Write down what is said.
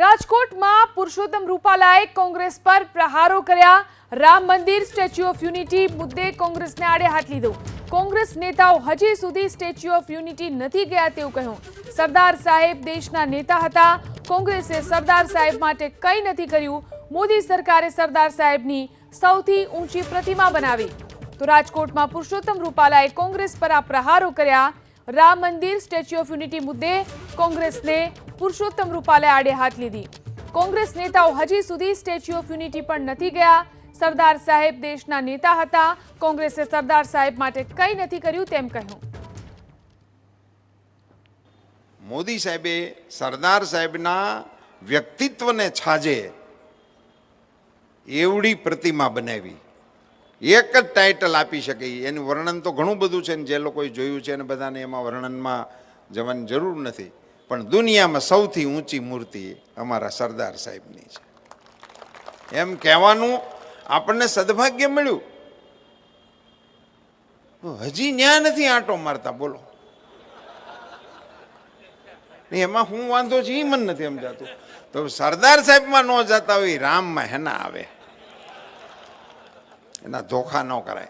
રાજકોટમાં પુરુષોત્તમ રૂપાલાએ કોંગ્રેસ પર પ્રહારો કર્યા. રામ મંદિર, સ્ટેચ્યુ ઓફ યુનિટી મુદ્દે કોંગ્રેસને આડે હાથ લીધો. કોંગ્રેસ નેતાઓ હજી સુધી સ્ટેચ્યુ ઓફ યુનિટી નથી ગયા તેવું કહ્યું. સરદાર સાહેબ દેશના નેતા હતા. કોંગ્રેસે સરદાર સાહેબ માટે કંઈ નથી કર્યું. મોદી સરકારે સરદાર સાહેબની સૌથી ઊંચી પ્રતિમા બનાવી. તો રાજકોટમાં પુરુષોત્તમ રૂપાલાએ કોંગ્રેસ પર આ પ્રહારો કર્યા. રામ મંદિર, સ્ટેચ્યુ ઓફ યુનિટી મુદ્દે કોંગ્રેસને પુરુષોત્તમ રૂપાલે આડે હાથ લીધી. કોંગ્રેસ નેતાઓ હજી સુધી સ્ટેચ્યુ ઓફ યુનિટી પણ નથી ગયા. સરદાર સાહેબ દેશના નેતા હતા. કોંગ્રેસે સરદાર સાહેબ માટે કંઈ નથી કર્યું તેમ કહ્યું. મોદી સાહેબે સરદાર સાહેબના વ્યક્તિત્વને છાજે એવડી પ્રતિમા બનાવી. એક જ ટાઇટલ આપી શકે. એનું વર્ણન તો ઘણું બધું છે ને જે લોકોએ જોયું છે અને બધાને એમાં વર્ણનમાં જવાની જરૂર નથી. પણ દુનિયામાં સૌથી ઊંચી મૂર્તિ અમારા સરદાર સાહેબની છે. એમ કહેવાનું આપણને સદભાગ્ય મળ્યું. હજી ન્યા નથી આંટો મારતા, બોલો. એમાં હું વાંધો છે એ મને નથી સમજાતું. તો સરદાર સાહેબમાં ન જતા હોય રામમાં હેના આવે. એના ધોખા ન કરાય.